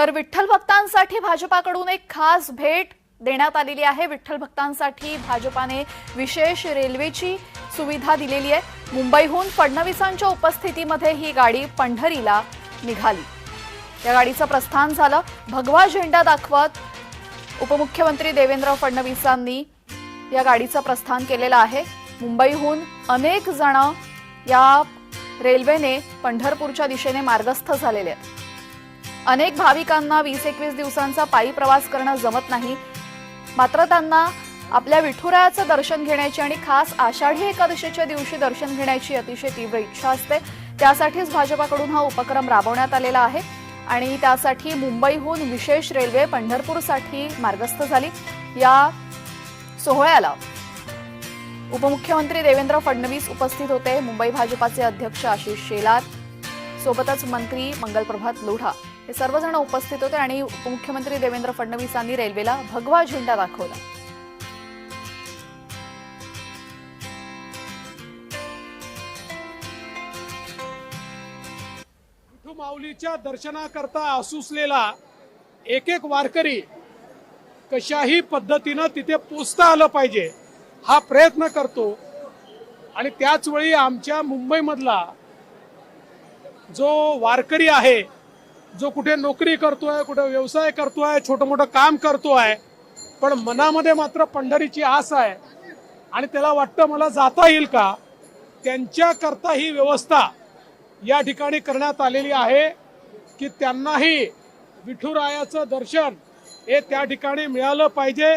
तर विठ्ठल भक्तांसाठी भाजपाकडून एक खास भेट देण्यात आलेली आहे. विठ्ठल भक्तांसाठी भाजपाने विशेष रेल्वेची सुविधा दिलेली आहे. मुंबईहून फडणवीसांच्या उपस्थितीमध्ये ही गाडी पंढरीला निघाली. या गाडीचं प्रस्थान झालं. भगवा झेंडा दाखवत उपमुख्यमंत्री देवेंद्र फडणवीसांनी या गाडीचं प्रस्थान केलेलं आहे. मुंबईहून अनेक जण या रेल्वेने पंढरपूरच्या दिशेने मार्गस्थ झालेले आहेत. अनेक भाविकांना वीस एकवीस दिवसांचा पायी प्रवास करणं जमत नाही. मात्र त्यांना आपल्या विठुरायाचं दर्शन घेण्याची आणि खास आषाढी एकादशीच्या दिवशी दर्शन घेण्याची अतिशय तीव्र इच्छा असते. त्यासाठीच भाजपाकडून हा उपक्रम राबवण्यात आलेला आहे. आणि त्यासाठी मुंबईहून विशेष रेल्वे पंढरपूरसाठी मार्गस्थ झाली. या सोहळ्याला उपमुख्यमंत्री देवेंद्र फडणवीस उपस्थित होते. मुंबई भाजपाचे अध्यक्ष आशिष शेलार सोबतच मंत्री मंगलप्रभात लोढा हे सर्वजण उपस्थित होते आणि उपमुख्यमंत्री देवेंद्र फडणवीसांनी रेल्वेला भगवा झेंडा दाखवला. माऊलीच्या दर्शनाकरता आसुसलेला एक एक वारकरी कशाही पद्धतीनं तिथे पोचता आलं पाहिजे हा प्रयत्न करतो. आणि त्याच वेळी आमच्या मुंबईमधला जो वारकरी आहे जो कुठे नोकरी करतोय कुठे व्यवसाय करतोय छोटं मोठं काम करतोय पण मनामध्ये मात्र पंढरीची आस आहे. आणि त्याला वाटतं मला जाता येईल का? त्यांच्याकरता ही व्यवस्था या ठिकाणी करण्यात आलेली आहे की त्यांनाही विठुरायाचं दर्शन हे त्या ठिकाणी मिळालं पाहिजे.